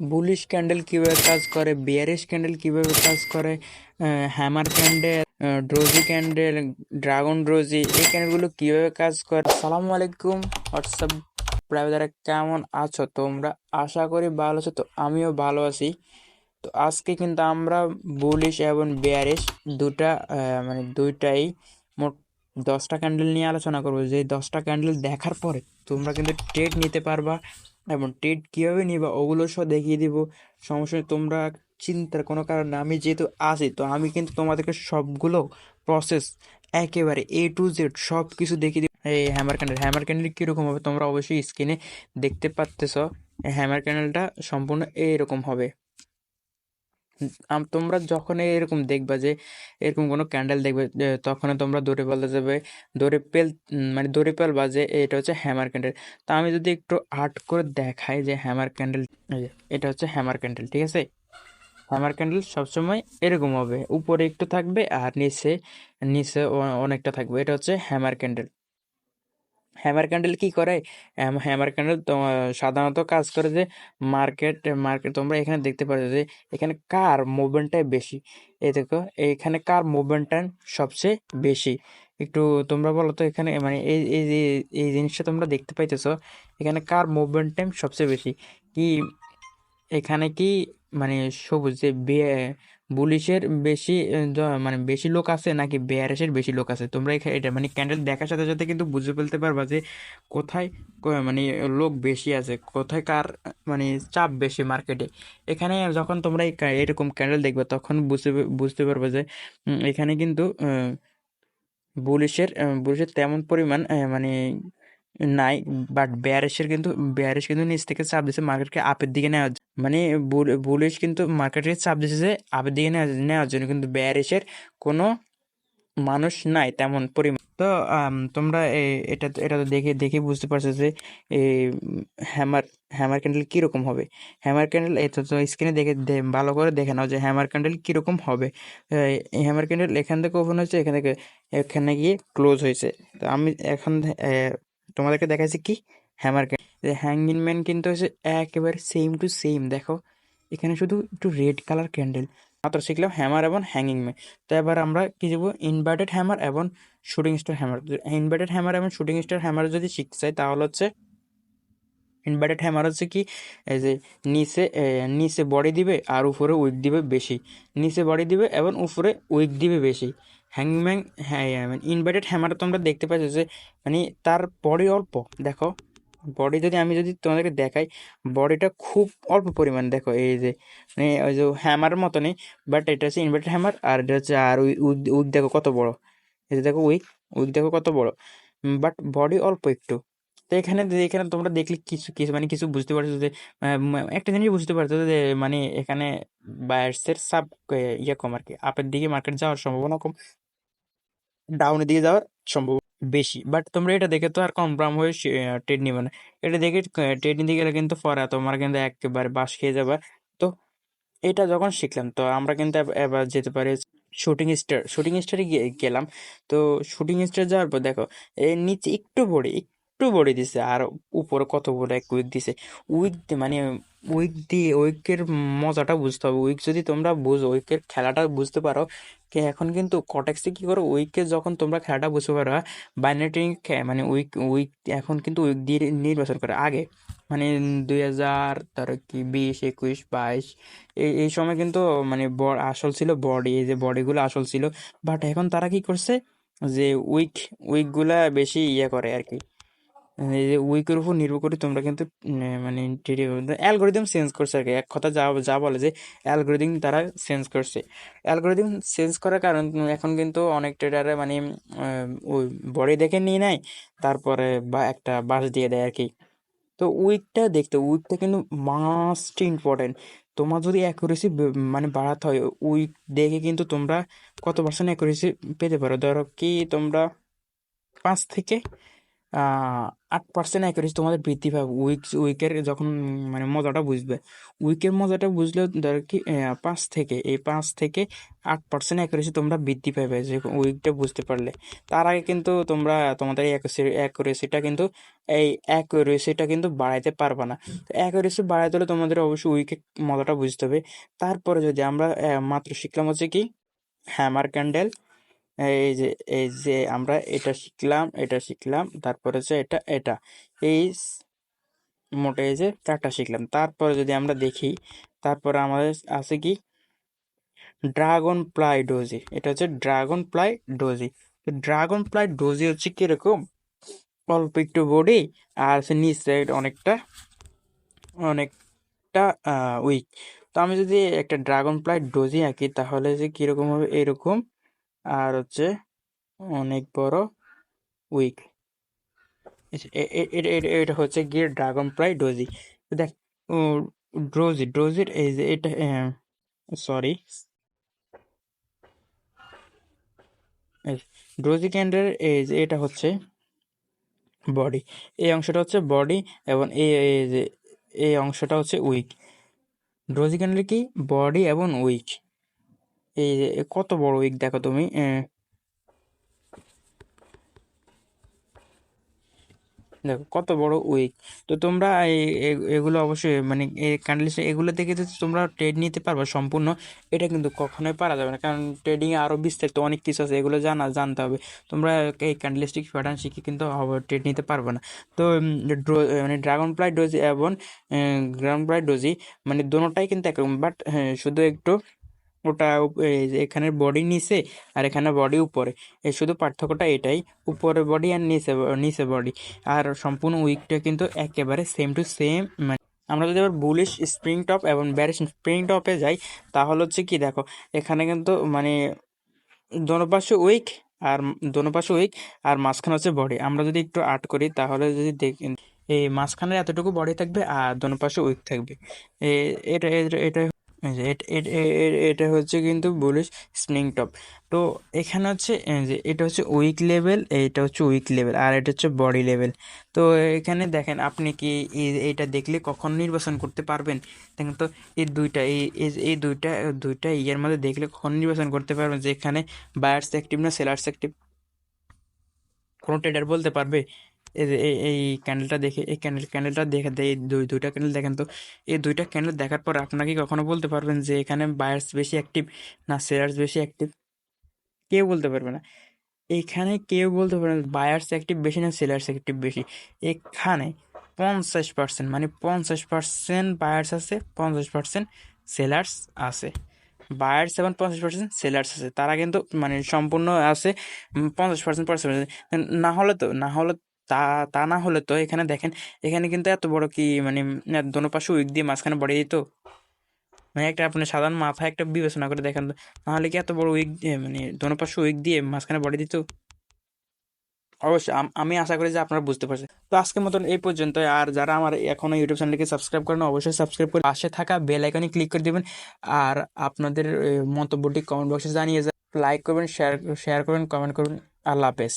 Bullish candle কীভাবে কাজ করে বিয়ারিশ ক্যান্ডেল কীভাবে কাজ করে hammer candle doji candle dragon doji এই ক্যান্ডেলগুলো কীভাবে কাজ করে। আসসালামু আলাইকুম, হোয়াটসঅ্যাপ ব্রাদারা কেমন আছো? তোমরা আশা করি ভালো আছো, তো আমিও ভালো আছি। তো আজকে কিন্তু আমরা বুলিশ এবং বিয়ারিশ দুটা মানে দুইটাই মোট দশটা ক্যান্ডেল নিয়ে আলোচনা করব। যে দশটা ক্যান্ডেল দেখার পরে তোমরা কিন্তু ট্রেড নিতে পারবা এবং টেট কীভাবে নিবা ওগুলো সব দেখিয়ে দিব। সমস্যা তোমরা চিন্তার কোনো কারণ আমি যেহেতু আসি তো আমি কিন্তু তোমাদেরকে সবগুলো প্রসেস একেবারে এ টু জেড সব কিছু দেখিয়ে দিব। এই হ্যামার ক্যান্ডেল হ্যামার ক্যান্ডেল কীরকম হবে? তোমরা অবশ্যই স্ক্রিনে দেখতে পাচ্তেছ হ্যামার ক্যান্ডেলটা সম্পূর্ণ এইরকম হবে। তোমরা যখন এরকম দেখবা যে, এরকম কোনো ক্যান্ডেল দেখবে তখন তোমরা দৌড়ে বলতে যাবে, দৌড়ে পেল মানে দৌড়ে পেলবা যে, এটা হচ্ছে হ্যামার ক্যান্ডেল তা আমি যদি একটু আর্ট করে দেখাই যে হ্যামার ক্যান্ডেল এটা হচ্ছে হ্যামার ক্যান্ডেল ঠিক আছে? হ্যামার ক্যান্ডেল সবসময় এরকম হবে, উপরে একটু থাকবে আর নিচে নিচে অনেকটা থাকবে, এটা হচ্ছে হ্যামার ক্যান্ডেল হ্যামার ক্যান্ডেল কি করে? হ্যাম- হ্যামার ক্যান্ডেল সাধারণত কাজ করে যে মার্কেট মার্কেট তোমরা এখানে দেখতে পাচ্ছ যে এখানে কার মুভমেন্টটাই বেশি। এই দেখো, এখানে কার মুভমেন্টটা সবচেয়ে বেশি। একটু তোমরা বলো তো এখানে মানে এই এই যে এই জিনিসটা তোমরা দেখতে পাইতেছো, এখানে কার মুভমেন্ট টাইম সবচেয়ে বেশি। কি এখানে কি মানে সবুজ যে বুলিশের বেশি মানে বেশি লোক আছে নাকি বেয়ারেসের বেশি লোক আছে? তোমরা এটা মানে ক্যান্ডেল দেখার সাথে সাথে কিন্তু বুঝে ফেলতে পারবা যে কোথায় মানে লোক বেশি আছে, কোথায় কার মানে চাপ বেশি মার্কেটে। এখানে যখন তোমরা এরকম ক্যান্ডেল দেখবে তখন বুঝতে বুঝতে পারবে যে এখানে কিন্তু বুলিশের বুলিশের তেমন পরিমাণ মানে নাই বাট বেয়ারিশের কিন্তু বেয়ারিশ কিন্তু নিচ থেকে চাপ দিচ্ছে মার্কেটকে আপের দিকে জন্য। মানে বুলিশ কিন্তু মার্কেটকে চাপ দিচ্ছে যে আপের দিকে নেওয়ার জন্য কিন্তু বেয়ারিশের কোনো মানুষ নাই তেমন পরিমাণ। তো তোমরা এটা এটা তো দেখে দেখে বুঝতে পারছ যে হ্যামার হ্যামার ক্যান্ডেল কীরকম হবে? হ্যামার ক্যান্ডেল এটা তো স্ক্রিনে দেখে ভালো করে দেখে নাও যে হ্যামার ক্যান্ডেল কীরকম হবে। হ্যামার ক্যান্ডেল এখান থেকে ওপেন হয়েছে, এখান থেকে, এখানে গিয়ে ক্লোজ হয়েছে। তো আমি এখন তোমাদেরকে দেখাচ্ছি কি? হ্যামার ক্যান্ডেল হ্যাঙ্গিং ম্যান কিন্তু হচ্ছে একেবারে সেম টু সেম দেখো। এখানে শুধু একটু রেড কালার ক্যান্ডেল মাত্র শিখলাম হ্যামার এবং হ্যাঙ্গিং ম্যান তো এবার আমরা কি যাব ইনভার্টেড হ্যামার এবং shooting star hammer inverted hammer এবং শুটিং স্টার হ্যামার যদি শিখতে চাই, তাহলে হচ্ছে ইনভার্টেড হ্যামার হচ্ছে কি? এই যে নিচে নিচে বডি দিবে আর উপরে উইক দিবে বেশি। নিচে বডি দিবে এবং উপরে উইক দিবে বেশি। হ্যাংম্যাং হ্যাঁ ইনভার্টেড হ্যামার তোমরা দেখতে পাচ্ছ যে মানে তার বডি অল্প, দেখো। বডি যদি আমি যদি তোমাদেরকে দেখাই বডিটা খুব অল্প পরিমাণ, দেখো, এই যে মানে ওই যে হ্যামারের মতনই বাট এটা হচ্ছে ইনভার্টেড হ্যামার আর এটা হচ্ছে, আর উইক উইক দেখো কত বড়। এই যে দেখো উইক উইক দেখো কত বড়। বাট বডি অল্প একটু। তো এখানে এখানে তোমরা দেখলে কিছু কিছু মানে কিছু বুঝতে পারছ যে একটা জিনিস বুঝতে পারছ যে মানে এখানে বায়ার্সের সাব ইয়ে কম আর কি আপের দিকে মার্কেট যাওয়ার সম্ভাবনা কম। ডাউনের দিকে যাওয়ার সম্ভব বেশি। বাট তোমরা এটা দেখে তো আর কনফার্ম হয়ে ট্রেড নিবে না। এটা দেখে ট্রেড নিতে গেলে কিন্তু পরে তোমরা কিন্তু একেবারে বাস খেয়ে যাবে। তো এটা যখন শিখলাম, তো আমরা কিন্তু এবার যেতে পারি শুটিং স্টার শুটিং স্টারে গেলাম। তো শুটিং স্টার যাওয়ার পর দেখো, এর নিচে একটু বড়ি একটু বড়ি দিছে, আর উপরে কত বড় এক উইক দিছে। উইক মানে উইক দিয়ে উইকের মজাটা বুঝতে হবে। উইক যদি তোমরা বুঝো উইকের খেলাটা বুঝতে পারো, কে এখন কিন্তু কটেক্সে কি করো উইকে যখন তোমরা খেলাটা বুঝতে পারো বাইনারি মানে উইক উইক এখন কিন্তু উইক দিয়ে নির্বাচন করে। আগে মানে দুই হাজার ধরো কি, বিশ, একুশ, বাইশ এই এই সময় কিন্তু মানে আসল ছিল বডি এই যে বডিগুলো আসল ছিল। বাট এখন তারা কি করছে, যে উইক উইকগুলা বেশি ইয়ে করে আর কি। এই যে উইকের উপর নির্ভর করে তোমরা কিন্তু মানে অ্যালগোরিদম চেঞ্জ করছে আর কি। এক কথা যা যা বলে যে অ্যালগোরিদম তারা চেঞ্জ করছে। অ্যালগোরিদম চেঞ্জ করার কারণ, এখন কিন্তু অনেক ট্রেডারে মানে ওই বডি দেখে নিয়ে নেয়, তারপরে বা একটা বাস দিয়ে দেয় আর কি। তো উইকটা দেখতে উইকটা কিন্তু মাস্ট ইম্পর্টেন্ট তোমার যদি অ্যাকুরেসি মানে বাড়াতে হয় উইক দেখে কিন্তু তোমরা কত পার্সেন্ট অ্যাকুরেসি পেতে পারো? ধরো কি তোমরা পাঁচ থেকে আট পার্সেন্ট অ্যাকুরেসি তোমাদের বৃদ্ধি পাবে উইক উইকের যখন মানে মজাটা বুঝবে। উইকের মজাটা বুঝলেও ধরো কি পাঁচ থেকে, এই পাঁচ থেকে আট পার্সেন্ট অ্যাকুরেসি তোমরা বৃদ্ধি পাবে যে উইকটা বুঝতে পারলে। তার আগে কিন্তু তোমরা, তোমাদের অ্যাকুরেসিটা কিন্তু, এই অ্যাকুরেসিটা কিন্তু বাড়াইতে পারবে না। তো অ্যাকুরেসি বাড়াইতে হলে তোমাদের অবশ্যই উইকের মজাটা বুঝতে হবে। তারপরে যদি আমরা মাত্র শিখলাম হচ্ছে কি হ্যামার ক্যান্ডেল এই যে এই যে আমরা এটা শিখলাম এটা শিখলাম, তারপরে হচ্ছে এটা এটা। এই মোটে এই যে চারটা শিখলাম। তারপরে যদি আমরা দেখি, তারপরে আমাদের আছে কি? Dragonfly doji. এটা হচ্ছে dragonfly doji. Dragonfly doji হচ্ছে কীরকম? অল্প একটু বডি আর হচ্ছে নিচ সাইড অনেকটা অনেকটা উইক। তো আমি যদি একটা ড্রাগন প্লাই ডোজি আঁকি, তাহলে যে কীরকম হবে? এরকম আর হচ্ছে অনেক বড় উইক। এটা হচ্ছে গিয়ে ড্রাগন প্লাই ডোজি। দেখ ড্রোজি ড্রোজির এই যে, এটা সরি। ড্রোজি ক্যান্ডের এই যে, এটা হচ্ছে বডি। এই অংশটা হচ্ছে বডি এবং এই এই যে, এই অংশটা হচ্ছে উইক। ড্রোজি ক্যান্ডেল কি? বডি এবং উইক। এই কত বড় উইক দেখো তুমি? দেখো, কত বড় উইক। তো তোমরা এগুলো অবশ্যই মানে এই ক্যান্ডেল এগুলো দেখে তো তোমরা ট্রেড নিতে পারবে সম্পূর্ণ, এটা কিন্তু কখনোই পারা যাবে না। কারণ ট্রেডিং আরও বিস্তারিত অনেক কিছু আছে, এগুলো জানা, জানতে হবে। তোমরা এই ক্যান্ডেলিস্টিক প্যাটার্ন শিখে কিন্তু ট্রেড নিতে পারবে না। তো মানে ড্রাগন ফ্লাই ডোজি এবং গ্রাউন্ড ফ্লাই ডোজি মানে দোনোটাই কিন্তু একরকম। বাট শুধু একটু ওটা এখানে বডি নিচে আর এখানে বডি উপরে। এ, শুধু পার্থক্যটা এটাই, উপরে বডি আর নিচে নিচে বডি আর সম্পূর্ণ উইকটা কিন্তু একেবারে সেম টু সেম মানে আমরা যদি আবার বুলিশ স্প্রিং টপ এবং ব্যারিশ স্প্রিং টপে যাই, তাহলে হচ্ছে কি দেখো, এখানে কিন্তু মানে দোনো পাশে উইক আর দোনো পাশে উইক আর মাঝখানে হচ্ছে বডি আমরা যদি একটু আর্ট করি, তাহলে যদি দেখি, এই মাঝখানে এতটুকু বডি থাকবে আর দোনো পাশে উইক থাকবে। এটা এটা এটা, এট- এট- এটা হচ্ছে কিন্তু বুলিশ স্প্রিং টপ তো এখানে হচ্ছে যে এটা হচ্ছে উইক লেভেল এটা হচ্ছে উইক লেভেল আর এটা হচ্ছে বডি লেভেল তো এখানে দেখেন, আপনি কি এইটা দেখলে কখন নির্বাচন করতে পারবেন? দেখেন তো, এই দুইটা, এই- এই দুইটা দুইটা ইয়ের মধ্যে দেখলে কখন নির্বাচন করতে পারবেন? যে এখানে বায়ার্স অ্যাক্টিভ না সেলার্স অ্যাক্টিভ কোনো ট্রেডার বলতে পারবে? এই ক্যান্ডেলটা দেখে, এই ক্যান্ডেল ক্যান্ডেলটা দেখে এই দুই, দুইটা ক্যান্ডেল দেখেন তো। এই দুইটা ক্যান্ডেল দেখার পর আপনাকে কখনো বলতে পারবেন যে এখানে বায়ার্স বেশি অ্যাক্টিভ না সেলার্স বেশি অ্যাক্টিভ কেউ বলতে পারবে না। এখানে কেউ বলতে পারবে না বায়ার্স অ্যাক্টিভ বেশি না সেলার্স অ্যাক্টিভ বেশি। এখানে পঞ্চাশ পার্সেন্ট মানে পঞ্চাশ পার্সেন্ট বায়ার্স আছে, পঞ্চাশ পার্সেন্ট সেলার্স আছে। বায়ার্স এবং পঞ্চাশ পার্সেন্ট সেলার্স আছে, তারা কিন্তু মানে সম্পূর্ণ আছে পঞ্চাশ পার্সেন্ট পঞ্চাশ পার্সেন্ট না হলে তো, না হলে তা তা না হলে তো এখানে দেখেন, এখানে কিন্তু এত বড় কি মানে দোনো পাশে উইক দিয়ে মাঝখানে বড়ে দিত মানে একটা আপনি সাধারণ মাথায় একটা বিবেচনা করে দেখেন নাহলে কি এত বড় উইক দিয়ে মানে দোনো পাশে উইক দিয়ে মাঝখানে বডি দিত? অবশ্যই, আম- আশা করি যে আপনারা বুঝতে পারছেন। তো আজকের মতন এই পর্যন্ত আর যারা আমার এখনও ইউটিউব চ্যানেলকে সাবস্ক্রাইব করেন অবশ্যই সাবস্ক্রাইব করে পাশে থাকা বেল আইকনে ক্লিক করে দিবেন, আর আপনাদের মন্তব্যটি কমেন্ট বক্সে জানিয়ে লাইক করবেন শেয়ার শেয়ার করবেন কমেন্ট করবেন। আল্লাহ হাফেজ।